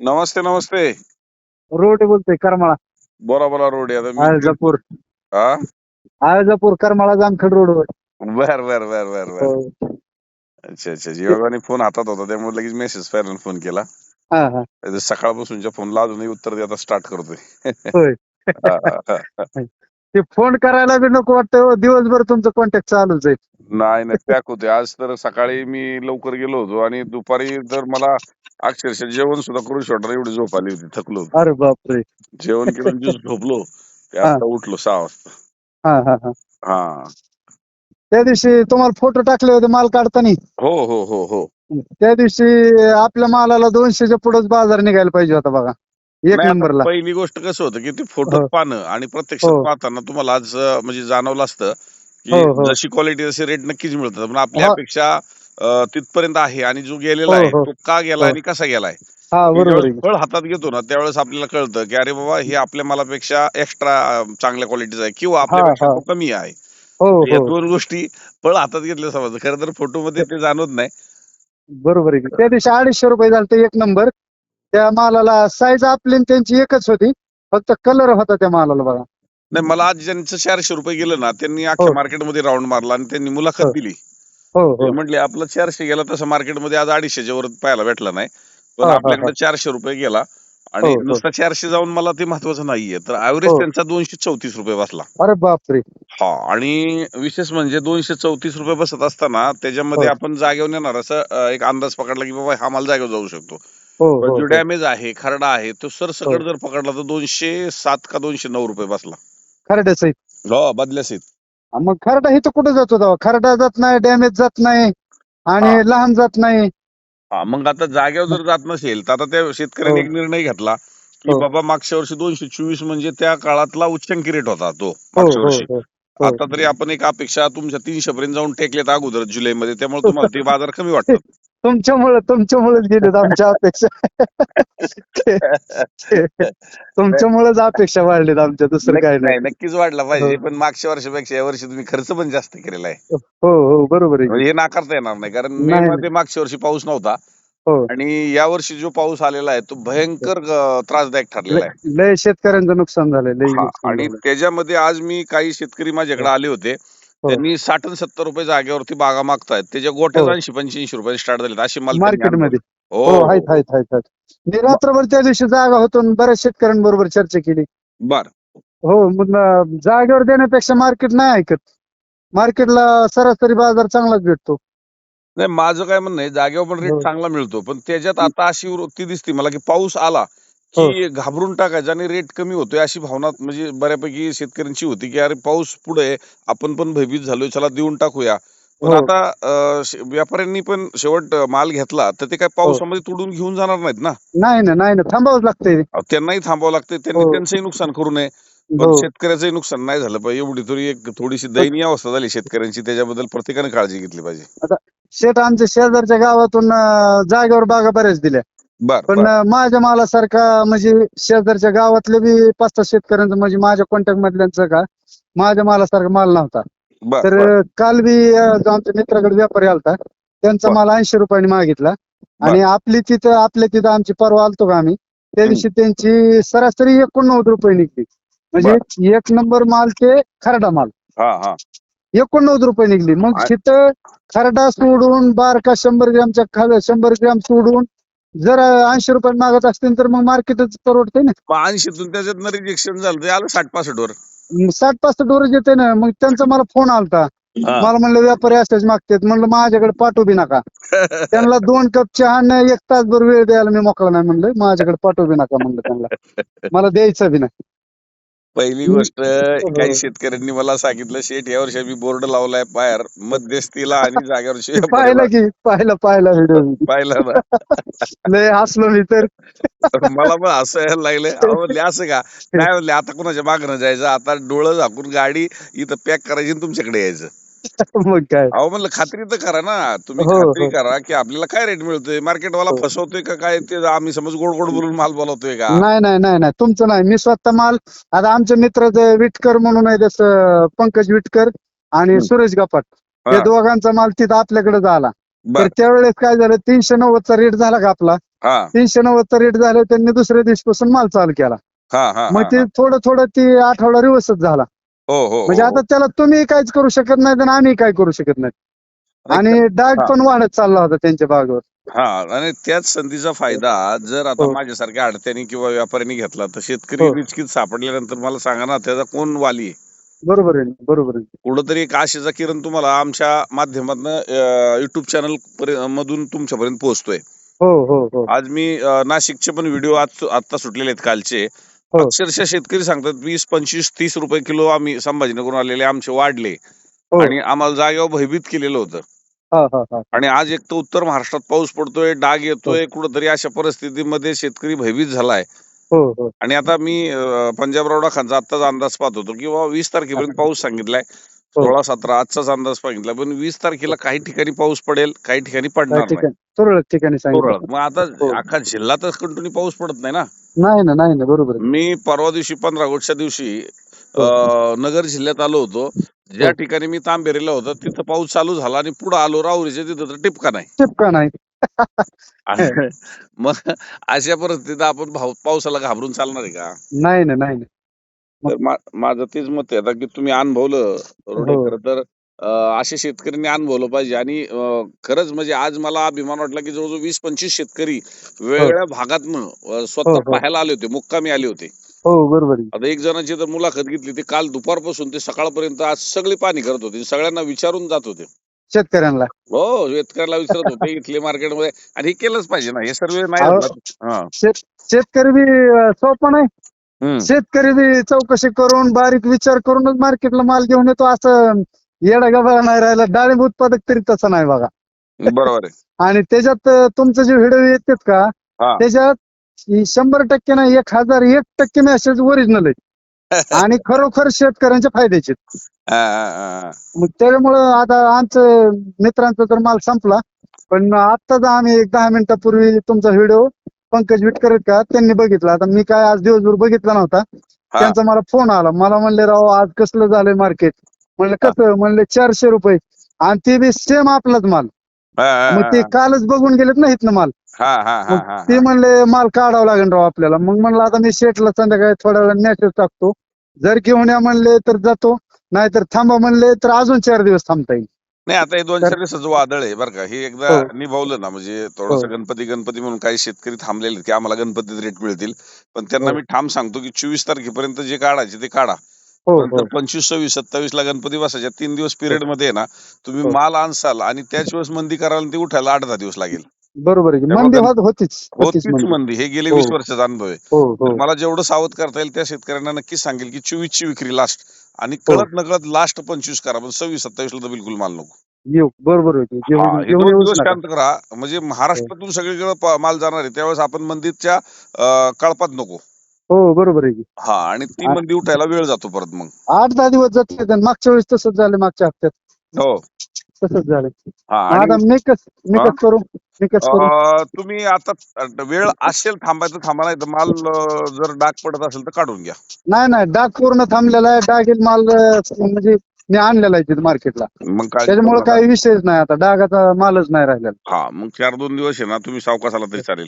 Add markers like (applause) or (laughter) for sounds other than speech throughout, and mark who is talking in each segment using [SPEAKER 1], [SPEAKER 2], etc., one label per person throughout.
[SPEAKER 1] नमस्ते नमस्ते.
[SPEAKER 2] Road बोलतोय करमाळा.
[SPEAKER 1] बोला बोला रोड. आता मी
[SPEAKER 2] आळजापूर.
[SPEAKER 1] हा
[SPEAKER 2] आळजापूर करमाळा जामखेड रोडवर
[SPEAKER 1] बर बर बर बर बर.
[SPEAKER 2] हो.
[SPEAKER 1] अच्छा अच्छा. योगाने फोन हातात होता त्यामुळे लगेच मेसेज पाहिला फोन केला.
[SPEAKER 2] हा हा.
[SPEAKER 1] नाहीतर सकाळपासूनच्या फोनला अजूनही उत्तर देता स्टार्ट करतोय.
[SPEAKER 2] होय. (laughs)
[SPEAKER 1] हा, हा, हा.
[SPEAKER 2] ते फोन करायला बी नको वाटतं हो, दिवसभर तुमचं कॉन्टॅक्ट चालूच आहे.
[SPEAKER 1] नाही नाही पॅक होते. आज तर सकाळी मी लवकर गेलो होतो आणि दुपारी तर मला अक्षरशः जेवण सुद्धा करू शकणार एवढी झोप आली होती थकलो होतो.
[SPEAKER 2] अरे बापरे.
[SPEAKER 1] जेवण केलं झोपलो. (laughs) ते
[SPEAKER 2] हा.
[SPEAKER 1] आता उठलो सहा वाजता.
[SPEAKER 2] हा हा हा.
[SPEAKER 1] हा.
[SPEAKER 2] त्या दिवशी तुम्हाला फोटो टाकले होते माल काढताना?
[SPEAKER 1] हो हो हो हो.
[SPEAKER 2] त्या दिवशी आपल्या मालाला दोनशेच्या पुढेच बाजार निघायला पाहिजे होता बघा. एक
[SPEAKER 1] नाही, आता
[SPEAKER 2] नंबरला
[SPEAKER 1] पहिली गोष्ट कसं होतं की ते फोटो
[SPEAKER 2] हो.
[SPEAKER 1] पाहणं आणि प्रत्यक्षात
[SPEAKER 2] हो.
[SPEAKER 1] पाहताना तुम्हाला आज अं, म्हणजे जाणवलं असतं की
[SPEAKER 2] हो.
[SPEAKER 1] जशी क्वालिटी तसे रेट नक्कीच मिळतात पण आपली
[SPEAKER 2] हो.
[SPEAKER 1] अपेक्षा अं, तिथपर्यंत आहे आणि जो गेलेला
[SPEAKER 2] हो,
[SPEAKER 1] आहे
[SPEAKER 2] हो.
[SPEAKER 1] तो का गेला
[SPEAKER 2] हो.
[SPEAKER 1] आणि कसा गेलाय
[SPEAKER 2] हा बरोबर
[SPEAKER 1] ज्यावेळेस
[SPEAKER 2] आहे
[SPEAKER 1] फळ हातात घेतो ना त्यावेळेस आपल्याला कळतं की अरे बाबा हे आपल्या मालापेक्षा एक्स्ट्रा चांगल्या क्वालिटीचा आहे किंवा आपल्यापेक्षा
[SPEAKER 2] हा.
[SPEAKER 1] तो कमी आहे
[SPEAKER 2] हो
[SPEAKER 1] या
[SPEAKER 2] हो
[SPEAKER 1] दोन गोष्टी फळ हातात घेतल्या समजतं खरं तर फोटो मध्ये ते जाणवत नाही
[SPEAKER 2] बरोबर आहे त्या दिवशी अडीचशे रुपये झाले ते एक नंबर त्या मालाला साईज आपली आणि त्यांची एकच होती. फक्त कलर होता त्या मालाला बघा.
[SPEAKER 1] नाही मला आज ज्यांचं चारशे रुपये गेलं ना त्यांनी अख्ख्या
[SPEAKER 2] हो.
[SPEAKER 1] मार्केटमध्ये राऊंड मारला आणि त्यांनी मुलाखत
[SPEAKER 2] हो.
[SPEAKER 1] दिली.
[SPEAKER 2] हो
[SPEAKER 1] ते
[SPEAKER 2] हो
[SPEAKER 1] म्हटले आपलं चारशे गेला तसं मार्केटमध्ये आज अडीचशेच्या वर पाहायला भेटला नाही. पण
[SPEAKER 2] हा, हा,
[SPEAKER 1] आपल्याकडे चारशे रुपये गेला. आणि
[SPEAKER 2] हो, हो.
[SPEAKER 1] नुसता चारशे जाऊन मला ते महत्वाचं नाहीये. तर ऍव्हरेज
[SPEAKER 2] हो.
[SPEAKER 1] त्यांचा दोनशे चौतीस रुपये बसला.
[SPEAKER 2] अरे बापरे.
[SPEAKER 1] हा आणि विशेष म्हणजे दोनशे चौतीस रुपये बसत असताना त्याच्यामध्ये
[SPEAKER 2] हो.
[SPEAKER 1] आपण जागेवर येणार असं अं, एक अंदाज पकडला की बाबा हा माल जागेवर जाऊ शकतो.
[SPEAKER 2] हो
[SPEAKER 1] पण
[SPEAKER 2] हो
[SPEAKER 1] जो
[SPEAKER 2] हो.
[SPEAKER 1] डॅमेज आहे खरडा आहे तो सरसकट जर पकडला तर दोनशे सात का दोनशे नऊ रुपये बसला.
[SPEAKER 2] खरड्याच आहे
[SPEAKER 1] हो बदल्यासीत
[SPEAKER 2] हा, मग खरडा इथं कुठं जातो तेव्हा? खरडा जात नाही डॅमेज जात नाही आणि
[SPEAKER 1] हा.
[SPEAKER 2] लहान जात नाही.
[SPEAKER 1] हा मग आता जागेवर जर जात नसेल तर आता त्या शेतकऱ्यांनी
[SPEAKER 2] हो.
[SPEAKER 1] एक निर्णय घेतला की
[SPEAKER 2] हो.
[SPEAKER 1] बाबा मागच्या वर्षी दोनशे चोवीस म्हणजे त्या काळातला उच्चांकी रेट होता तो
[SPEAKER 2] हो
[SPEAKER 1] मागच्या
[SPEAKER 2] हो
[SPEAKER 1] वर्षी
[SPEAKER 2] हो हो.
[SPEAKER 1] आता तरी आपण एक अपेक्षा तुमच्या तीनशे पर्यंत जाऊन टेकलेत अगोदर जुलैमध्ये त्यामुळे तुम्हाला ते (laughs) बाजार कमी वाटतात
[SPEAKER 2] तुमच्यामुळे तुमच्यामुळेच गेलेत आमच्या अपेक्षा तुमच्यामुळेच अपेक्षा वाढलेत आमच्या दुसरं काय नाही
[SPEAKER 1] नक्कीच वाढला पाहिजे
[SPEAKER 2] हो.
[SPEAKER 1] पण मागच्या वर्षापेक्षा या वर्षी तुम्ही खर्च पण जास्त केलेला आहे
[SPEAKER 2] हो हो बरोबर आहे
[SPEAKER 1] हे नाकारता येणार नाही कारण मे. मध्ये मागच्या वर्षी पाऊस नव्हता
[SPEAKER 2] हो
[SPEAKER 1] आणि या वर्षी जो पाऊस आलेला आहे तो भयंकर त्रासदायक ठरलेला आहे
[SPEAKER 2] लय शेतकऱ्यांचं नुकसान
[SPEAKER 1] हा,
[SPEAKER 2] नुकसान
[SPEAKER 1] आणि. त्याच्यामध्ये आज मी काही शेतकरी माझ्याकडे आले होते
[SPEAKER 2] हो.
[SPEAKER 1] त्यांनी साठ आणि सत्तर रुपये जागेवरती बागा मागतायत. त्याच्या गोट्यात
[SPEAKER 2] हो.
[SPEAKER 1] ऐंशी पंच्याऐंशी रुपये स्टार्ट झाले अशी माल
[SPEAKER 2] मार्केटमध्ये. हो.
[SPEAKER 1] हो
[SPEAKER 2] आहेत आहेत आहेत आहेत. मी रात्रभर त्या दिवशी जागा होतो आणि बऱ्याच शेतकऱ्यांबरोबर चर्चा केली.
[SPEAKER 1] बर.
[SPEAKER 2] हो मग जागेवर देण्यापेक्षा मार्केट नाही ऐकत. मार्केटला सरासरी बाजार चांगलाच भेटतो.
[SPEAKER 1] नाही माझं काय म्हणणं आहे जागेवर पण रेट
[SPEAKER 2] हो.
[SPEAKER 1] चांगला मिळतो पण त्याच्यात आता अशी वृत्ती दिसते मला की पाऊस आला
[SPEAKER 2] हो.
[SPEAKER 1] की घाबरून टाकायचा आणि रेट कमी होतोय अशी भावना म्हणजे बऱ्यापैकी शेतकऱ्यांची होती की अरे पाऊस पुढे आपण पण भयभीत झालोय चला देऊन टाकूया. पण
[SPEAKER 2] हो.
[SPEAKER 1] आता व्यापाऱ्यांनी पण शेवट माल घेतला तर ते काय पावसामध्ये तुडून घेऊन जाणार नाहीत ना?
[SPEAKER 2] नाही ना नाही ना थांबावंच लागतंय.
[SPEAKER 1] त्यांनाही थांबावं लागतंय त्यांनी
[SPEAKER 2] हो.
[SPEAKER 1] त्यांचंही नुकसान करू नये. पण
[SPEAKER 2] हो.
[SPEAKER 1] शेतकऱ्याचंही नुकसान नाही झालं पाहिजे एवढी तरी एक थोडीशी दयनीय अवस्था झाली शेतकऱ्यांची त्याच्याबद्दल प्रत्येकाने काळजी घेतली पाहिजे.
[SPEAKER 2] शेत आमच्या शेजारच्या गावातून जागेवर बागा बऱ्याच दिल्या.
[SPEAKER 1] बर
[SPEAKER 2] पण माझ्या मालासारखा म्हणजे शेजारच्या गावातले बी पाच सहा शेतकऱ्यांचं म्हणजे माझ्या कॉन्टॅक्ट मधल्यांचं का माझ्या मालासारखा माल नव्हता.
[SPEAKER 1] बर
[SPEAKER 2] तर
[SPEAKER 1] बर.
[SPEAKER 2] काल बी अं, जो आमच्या मित्राकडे व्यापारी आलता त्यांचा
[SPEAKER 1] बर.
[SPEAKER 2] माल ऐंशी रुपयांनी मागितला. आणि आपली तिथं आपल्या तिथं आमची परवा आलतो का आम्ही त्या. दिवशी त्यांची सरासरी एकोणनव्वद रुपये निघली. म्हणजे एक नंबर माल ते खरडा माल.
[SPEAKER 1] हा हा.
[SPEAKER 2] एकोणनव्वद रुपये निघली. मग
[SPEAKER 1] आ-
[SPEAKER 2] तिथं खरडा सोडून बारका शंभर ग्रॅमच्या खाली शंभर ग्रॅम सोडून जर ऐंशी रुपये मागत असतील तर मग मार्केटच परवडते ना.
[SPEAKER 1] ऐंशीतून त्याच्यातनं रिजेक्शन झालं ते आलं साठ पासष्ट वर.
[SPEAKER 2] मग साठ पासष्ट डोरेज येते ना मग त्यांचा मला फोन आलता.
[SPEAKER 1] हा.
[SPEAKER 2] मला म्हणलं व्यापारी असतेच मागतात. म्हणलं माझ्याकडे पाठवू बी नका. त्यांना दोन कप चहा न एक तासभर वेळ द्यायला मी मोकळा नाही म्हणलं. माझ्याकडे पाठवू बी नका. म्हणलं त्यांना. मला द्यायचं बी नाही.
[SPEAKER 1] पहिली. गोष्ट काही. शेतकऱ्यांनी मला सांगितलं शेठ या वर्षी आम्ही बोर्ड लावलाय बाहेर मध्यस्थीला आणि जागेवरची
[SPEAKER 2] ते (laughs) पाहिलं की पाहिलं पाहिलं व्हिडिओ
[SPEAKER 1] पाहिलं ना. (laughs)
[SPEAKER 2] हसलो मी तर. (laughs)
[SPEAKER 1] मला पण असं यायला लागलं असं का? नाही म्हणले आता कुणाच्या मागणं जायचं. आता डोळं झाकून गाडी इथं पॅक करायची आणि तुमच्याकडे यायचं. (laughs)
[SPEAKER 2] मग काय?
[SPEAKER 1] अहो म्हणलं खात्री तर करा ना. तुम्ही
[SPEAKER 2] हो,
[SPEAKER 1] खात्री
[SPEAKER 2] हो.
[SPEAKER 1] करा की आपल्याला काय रेट मिळतोय? मार्केटवाला
[SPEAKER 2] हो.
[SPEAKER 1] फसवतोय का काय? ते आम्ही समज गोड गोड बोलून माल बोलवतोय का?
[SPEAKER 2] नाही नाही नाही नाही. तुमचं नाही. मी स्वतः माल आता आमचे मित्र जे विटकर म्हणून आहे जसं पंकज विटकर आणि
[SPEAKER 1] हम्म.
[SPEAKER 2] सुरेश गपाट
[SPEAKER 1] हा.
[SPEAKER 2] या दोघांचा माल तिथं आपल्याकडे झाला. तर त्यावेळेस काय झालं? तीनशे नव्वदचा रेट झाला का आपला?
[SPEAKER 1] हा.
[SPEAKER 2] तीनशे नव्वदचा रेट झाला त्यांनी दुसऱ्या दिवशीपासून माल चालू केला.
[SPEAKER 1] हा हा
[SPEAKER 2] मग
[SPEAKER 1] हा,
[SPEAKER 2] ते. थोडं थोडं ती आठवडा रिवर्सच झाला.
[SPEAKER 1] हो हो
[SPEAKER 2] म्हणजे
[SPEAKER 1] हो,
[SPEAKER 2] आता त्याला तुम्ही काहीच करू शकत नाही आणि आम्ही काय करू शकत नाही. आणि डाग. पण वाढत चालला होता त्यांच्या बागेवर
[SPEAKER 1] हा आणि त्याच संधीचा फायदा जर आता. माझ्यासारख्या अडत्यानी किंवा व्यापाऱ्यांनी घेतला तर शेतकरी. निश्चित सापडल्यानंतर मला सांगा ना त्याचा कोण वाली आहे?
[SPEAKER 2] बरोबर आहे बरोबर आहे
[SPEAKER 1] कुठंतरी एक आशेचा किरण तुम्हाला आमच्या माध्यमातून युट्यूब चॅनल मधून तुमच्यापर्यंत पोहोचतोय
[SPEAKER 2] हो हो हो
[SPEAKER 1] आज मी नाशिकचे पण व्हिडिओ आज आता सुटलेले आहेत कालचे. अक्षरशः शेतकरी सांगतात वीस पंचवीस तीस रुपये किलो आम्ही संभाजीनगरून आलेले आमचे वाढले
[SPEAKER 2] हो.
[SPEAKER 1] आणि आम्हाला जागेवर भयभीत केलेलं होतं
[SPEAKER 2] हा हा हा
[SPEAKER 1] आणि आज एक तर उत्तर महाराष्ट्रात पाऊस पडतोय डाग येतोय
[SPEAKER 2] हो.
[SPEAKER 1] कुठंतरी अशा परिस्थितीमध्ये शेतकरी भयभीत झालाय
[SPEAKER 2] हो हो
[SPEAKER 1] आणि आता मी पंजाबराव खानचा आत्ताच अंदाज पाहत होतो की बाबा वीस तारखेपर्यंत (laughs) पाऊस सांगितलाय
[SPEAKER 2] हो.
[SPEAKER 1] सोळा सतरा आजचाच अंदाज सांगितला. पण वीस तारखेला काही ठिकाणी पाऊस पडेल काही ठिकाणी पडणार नाही.
[SPEAKER 2] ठिकाणी तुरळक ठिकाणी सांगितलं.
[SPEAKER 1] तुरळक. मग आता
[SPEAKER 2] हो.
[SPEAKER 1] अख्खा जिल्हा तर कंटिन्यू पाऊस पडत नाही ना?
[SPEAKER 2] नाही ना नाही ना बरोबर आहे.
[SPEAKER 1] मी परवा दिवशी पंधरा ऑगस्टच्या दिवशी
[SPEAKER 2] हो.
[SPEAKER 1] अ, नगर जिल्ह्यात आलो होतो. ज्या
[SPEAKER 2] हो.
[SPEAKER 1] ठिकाणी मी तांबेरीला होतो तिथं पाऊस चालू झाला आणि पुढे आलो राहुरीच्या तिथं तर टिपका नाही.
[SPEAKER 2] टिपका नाही. (laughs)
[SPEAKER 1] आणि मग अशा परिस्थितीत आपण भाऊ- पावसाला घाबरून चालणार आहे का?
[SPEAKER 2] नाही ना नाही ना.
[SPEAKER 1] तर मा- माझं तेच मत आहे आता की तुम्ही अनुभवलं रोडेकर तर अं, असे शेतकऱ्यांनी अनुभवलं पाहिजे आणि अं, खरंच म्हणजे आज मला अभिमान वाटला की जवळजवळ वीस पंचवीस शेतकरी वेगवेगळ्या भागातनं अं,
[SPEAKER 2] हो,
[SPEAKER 1] स्वतः
[SPEAKER 2] हो.
[SPEAKER 1] पाहायला आले होते मुक्कामी आले होते
[SPEAKER 2] हो बरोबर आहे.
[SPEAKER 1] आता एक जणांची तर मुलाखत घेतली ते काल दुपारपासून ते सकाळपर्यंत आज सगळी पाणी करत होते सगळ्यांना विचारून जात होते
[SPEAKER 2] शेतकऱ्यांना
[SPEAKER 1] हो शेतकऱ्याला विचारत होते इथले मार्केटमध्ये आणि हे केलंच पाहिजे ना हे सर्व नाही
[SPEAKER 2] अहो.
[SPEAKER 1] झालं. हा.
[SPEAKER 2] शेत शेतकरी बी अं, सोपं नाही. शेतकरी बी चौकशी करून बारीक विचार करूनच मार्केटला माल घेऊन येतो असं येडा गबाळा नाही राहिला डाळिंब उत्पादक तरी तसं नाही बघा
[SPEAKER 1] बरोबर आहे (laughs)
[SPEAKER 2] आणि त्याच्यात तुमचे जे व्हिडिओ येतात का
[SPEAKER 1] हा.
[SPEAKER 2] त्याच्यात शंभर टक्के नाही एक हजार एक टक्के मेसेज ओरिजिनल आहे (laughs) आणि खरोखर शेतकऱ्यांच्या फायद्याचे आहेत.
[SPEAKER 1] हा, हा, हा.
[SPEAKER 2] मग त्याच्यामुळं आता आमचं मित्रांचा तर माल संपला पण आत्ताच आम्ही एक दहा मिनिटापूर्वी तुमचा व्हिडिओ पंकज विटकर आहेत का? त्यांनी बघितला. आता मी काय आज दिवसभर बघितला नव्हता.
[SPEAKER 1] हा.
[SPEAKER 2] त्यांचा मला फोन आला. मला म्हणले राव आज कसलं झालंय मार्केट म्हणलं कसं? म्हणले चारशे रुपये. आणि ते बी सेम आपलाच माल.
[SPEAKER 1] हा,
[SPEAKER 2] मग ते
[SPEAKER 1] हा.
[SPEAKER 2] कालच बघून गेलेत ना इथनं माल.
[SPEAKER 1] हा, हा, हा,
[SPEAKER 2] मग
[SPEAKER 1] हा,
[SPEAKER 2] ते. म्हणले माल काढावा लागेल राव आपल्याला. मग म्हणलं आता मी शेटला संध्याकाळी थोड्या वेळा मेसेज टाकतो. जर घेऊन या म्हणले तर जातो. नाहीतर थांबा म्हणले तर अजून चार दिवस थांबता येईल.
[SPEAKER 1] नाही आता हे दोन चार दिवसाचं वादळ आहे बरं का. हे एकदा
[SPEAKER 2] हो.
[SPEAKER 1] निभावलं ना म्हणजे थोडस
[SPEAKER 2] हो.
[SPEAKER 1] गणपती गणपती म्हणून काही शेतकरी थांबलेले आहेत की आम्हाला गणपतीत रेट मिळतील. पण त्यांना
[SPEAKER 2] हो.
[SPEAKER 1] मी ठाम सांगतो की चोवीस तारखेपर्यंत जे काढायचे ते काढा.
[SPEAKER 2] हो हो.
[SPEAKER 1] नंतर पंचवीस सव्वीस सत्तावीस ला गणपती बसायच्या तीन दिवस पिरियडमध्ये आहे ना तुम्ही
[SPEAKER 2] हो.
[SPEAKER 1] माल आणसाल आणि त्याच वेळेस मंदी करायला आणि ते उठायला आठ दहा दिवस लागेल.
[SPEAKER 2] बरोबर आहे की.
[SPEAKER 1] त्यामुळे
[SPEAKER 2] मंदी
[SPEAKER 1] गण-
[SPEAKER 2] होत होतीच होतीच
[SPEAKER 1] होतीच
[SPEAKER 2] मंदी.
[SPEAKER 1] मंदी. हे गेले
[SPEAKER 2] हो.
[SPEAKER 1] वीस वर्षाचा अनुभव आहे.
[SPEAKER 2] हो हो.
[SPEAKER 1] मला जेवढं सावध करता येईल त्या शेतकऱ्यांना नक्कीच सांगेल की चोवीस ची विक्री लास्ट आणि
[SPEAKER 2] हो.
[SPEAKER 1] कळत नकळत लास्ट पंचवीस करा पण सव्वीस सत्तावीस ला तर बिलकुल माल नको.
[SPEAKER 2] येऊ बरोबर.
[SPEAKER 1] हा, हे दोन दिवस
[SPEAKER 2] नका.
[SPEAKER 1] शांत करा. म्हणजे महाराष्ट्रातून सगळीकडे प- माल जाणार आहे त्यावेळेस आपण मंदीच्या अं, कळपात नको.
[SPEAKER 2] हो बरोबर आहे की.
[SPEAKER 1] हा आणि ती
[SPEAKER 2] आ-
[SPEAKER 1] मंदी उठायला वेळ जातो परत मग.
[SPEAKER 2] आठ दहा दिवस जाते मागच्या वेळेस तसंच झालं मागच्या हप्त्यात.
[SPEAKER 1] हो.
[SPEAKER 2] तसंच झालं.
[SPEAKER 1] हा
[SPEAKER 2] आता
[SPEAKER 1] आणि
[SPEAKER 2] मी कस मी
[SPEAKER 1] हा?
[SPEAKER 2] कस करू? मी कस करू?
[SPEAKER 1] अं, तुम्ही आता वेळ असेल थांबायचं थांबा नाही तर माल अं, जर डाग पडत असेल तर काढून घ्या.
[SPEAKER 2] नाही नाही डाग पूर्ण थांबलेला आहे. डागील माल अं, म्हणजे मी आणलेला आहे तिथे मार्केटला.
[SPEAKER 1] मग काय
[SPEAKER 2] त्याच्यामुळे काही विषयच नाही आता. डागाचा मालच नाही राहिलेला.
[SPEAKER 1] हा मग चार दोन दिवस आहे ना तुम्ही सावकाश आला तरी चालेल.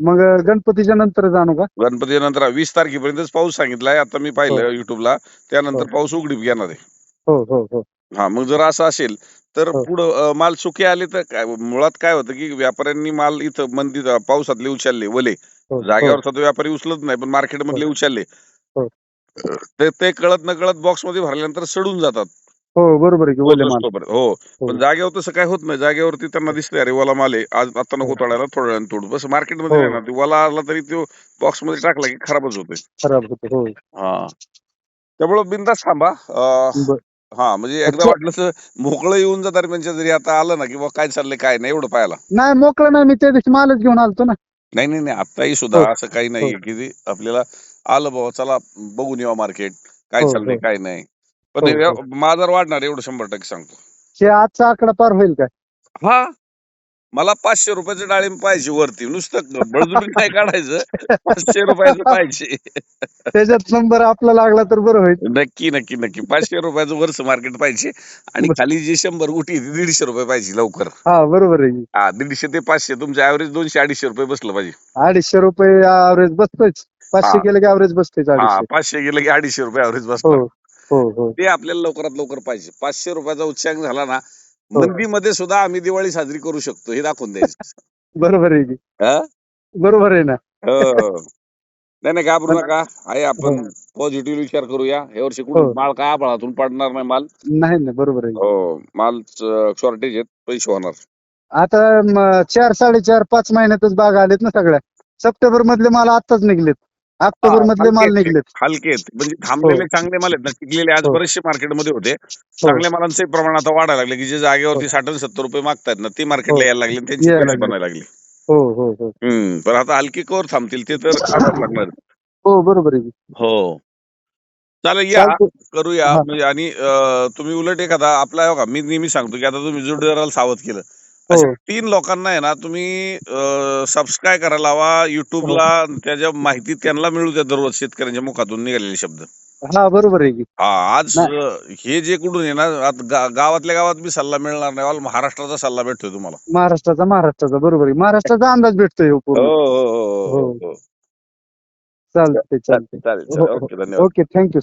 [SPEAKER 2] मग अं, गणपतीच्या नंतर जाणू का?
[SPEAKER 1] गणपती नंतर वीस तारखेपर्यंतच पाऊस सांगितलाय. आता मी पाहिलं युट्यूबला त्यानंतर
[SPEAKER 2] हो.
[SPEAKER 1] पाऊस उघडीप घेणार आहे.
[SPEAKER 2] हो हो हो.
[SPEAKER 1] हा मग जर असं असेल तर
[SPEAKER 2] हो.
[SPEAKER 1] पुढं अं, माल सुके आले तर काय मुळात काय होतं की व्यापाऱ्यांनी माल इथं मंदीत अं, पावसातले उचलले वले.
[SPEAKER 2] हो,
[SPEAKER 1] जागेवर तर व्यापारी उचलत नाही पण मार्केट मधले उचलले.
[SPEAKER 2] हो.
[SPEAKER 1] ते ते कळत न कळत बॉक्समध्ये भरल्यानंतर सडून जातात.
[SPEAKER 2] हो बरोबर आहे की ओले माल.
[SPEAKER 1] तोपर्यंत. हो. पण जागेवर तसं काय होत नाही. जागेवरती त्यांना दिसतंय अरे वाला माल आहे. आज आता नको
[SPEAKER 2] हो.
[SPEAKER 1] तोडायला थोड्या वेळाने तोडू. बस मार्केटमध्ये
[SPEAKER 2] हो.
[SPEAKER 1] आहे ना ते वाला आला तरी तो बॉक्समध्ये टाकला की खराबच होते
[SPEAKER 2] खराब होतो हो.
[SPEAKER 1] हा. त्यामुळे बिंदास थांबा. अं. हा म्हणजे एकदा
[SPEAKER 2] अच्छा.
[SPEAKER 1] वाटलं मोकळं येऊन जा दरम्यानच्या जरी आता आलं ना किंवा काय चाललंय काय नाही एवढं पाहायला
[SPEAKER 2] नाही मोकळं नाही मी त्या दिवशी मालच घेऊन आलतो ना
[SPEAKER 1] नाही नाही नाही आताही सुद्धा
[SPEAKER 2] हो.
[SPEAKER 1] असं काही नाहीये की ते आपल्याला आलं बाबा चला बघून येऊ मार्केट काय
[SPEAKER 2] हो,
[SPEAKER 1] चाललंय
[SPEAKER 2] हो.
[SPEAKER 1] काय नाही पण
[SPEAKER 2] हो,
[SPEAKER 1] हे
[SPEAKER 2] हो.
[SPEAKER 1] बाजार वाढणार एवढं शंभर टक्के सांगतो
[SPEAKER 2] हे आजचा आकडा पार होईल काय
[SPEAKER 1] हा मला पाचशे रुपयाचं डाळिंब पाहिजे वरती. नुसतं बळजुबी काय काढायचं? पाचशे रुपयाचं पाहिजे.
[SPEAKER 2] त्याच्यात नंबर आपला लागला तर बरं होईल.
[SPEAKER 1] नक्की नक्की नक्की. पाचशे रुपयाचं वरच मार्केट पाहिजे. आणि. खाली जी शंभर गुटी आहे ती दीडशे रुपये पाहिजे लवकर.
[SPEAKER 2] हा बरोबर आहे.
[SPEAKER 1] हा दीडशे ते पाचशे. तुमचं ऍव्हरेज दोनशे अडीचशे रुपये बसलं पाहिजे.
[SPEAKER 2] अडीचशे रुपये ऍव्हरेज बसतोच पाचशे
[SPEAKER 1] हा.
[SPEAKER 2] केलं की ऍव्हरेज बसतोच
[SPEAKER 1] हा पाचशे गेलं की अडीचशे रुपये ऍव्हरेज
[SPEAKER 2] हो
[SPEAKER 1] बसतं
[SPEAKER 2] हो हो.
[SPEAKER 1] ते आपल्याला लवकरात लवकर पाहिजे. पाचशे रुपयाचा उच्चांक झाला ना
[SPEAKER 2] हो.
[SPEAKER 1] मंदीमध्ये सुद्धा आम्ही दिवाळी साजरी करू शकतो हे दाखवून द्यायचं. (laughs)
[SPEAKER 2] बरोबर आहे की.
[SPEAKER 1] हा?
[SPEAKER 2] बरोबर आहे ना.
[SPEAKER 1] हो. नाही नाही घाबरू नका. आहे आपण
[SPEAKER 2] हो.
[SPEAKER 1] पॉझिटिव्ह विचार करूया. या वर्षी कुठून
[SPEAKER 2] हो.
[SPEAKER 1] माल काय आभाळातून पडणार नाही माल?
[SPEAKER 2] नाही ना बरोबर आहे.
[SPEAKER 1] हो माल शॉर्टेज आहेत पैसे होणार.
[SPEAKER 2] आता म, चार साडेचार पाच महिन्यातच बाग आलेत ना सगळ्या. सप्टेंबर मधले माल आताच निघलेत. ऑक्टोबर
[SPEAKER 1] हा,
[SPEAKER 2] मधले माल. निघलेत
[SPEAKER 1] हलके आहेत म्हणजे थांबलेले
[SPEAKER 2] हो.
[SPEAKER 1] चांगले माल आहेत ना टिकलेले आज
[SPEAKER 2] हो.
[SPEAKER 1] बरेचसे मार्केटमध्ये होते चांगल्या मालांचे प्रमाण आता वाढायला लागले की जे जागेवरती साठ सत्तर रुपये मागतायत ना ते मार्केटला
[SPEAKER 2] हो.
[SPEAKER 1] यायला लागले त्यांची. बनायला लागली
[SPEAKER 2] हो हो हो
[SPEAKER 1] पण आता हलकी कवर थांबतील ते तर लागणार
[SPEAKER 2] हो बरोबर आहे.
[SPEAKER 1] हो चालेल या. करूया
[SPEAKER 2] हा.
[SPEAKER 1] म्हणजे आणि तुम्ही उलट एखादा आपला हो का मी नेहमी सांगतो की आता तुम्ही जोडीदाराला सावध केलं
[SPEAKER 2] हो.
[SPEAKER 1] अशा तीन लोकांना आहे ना तुम्ही सबस्क्राईब करायला लावा. युट्यूबला
[SPEAKER 2] हो.
[SPEAKER 1] त्याच्या माहिती त्यांना मिळू द्या दररोज शेतकऱ्यांच्या मुखातून निघालेले शब्द.
[SPEAKER 2] हा बरोबर आहे की.
[SPEAKER 1] हा आज हे जे कुठून आहे ना आता गा- गावातल्या गावात बी सल्ला मिळणार नाही. महाराष्ट्राचा सल्ला भेटतोय तुम्हाला.
[SPEAKER 2] महाराष्ट्राचा महाराष्ट्राचा बरोबर आहे. महाराष्ट्राचा अंदाज भेटतोय हो
[SPEAKER 1] हो
[SPEAKER 2] पूर्ण.
[SPEAKER 1] हो हो, हो
[SPEAKER 2] हो.
[SPEAKER 1] हो.
[SPEAKER 2] चालतंय चालतंय.
[SPEAKER 1] चालेल
[SPEAKER 2] हो, हो.
[SPEAKER 1] ओके धन्यवाद.
[SPEAKER 2] Okay thank you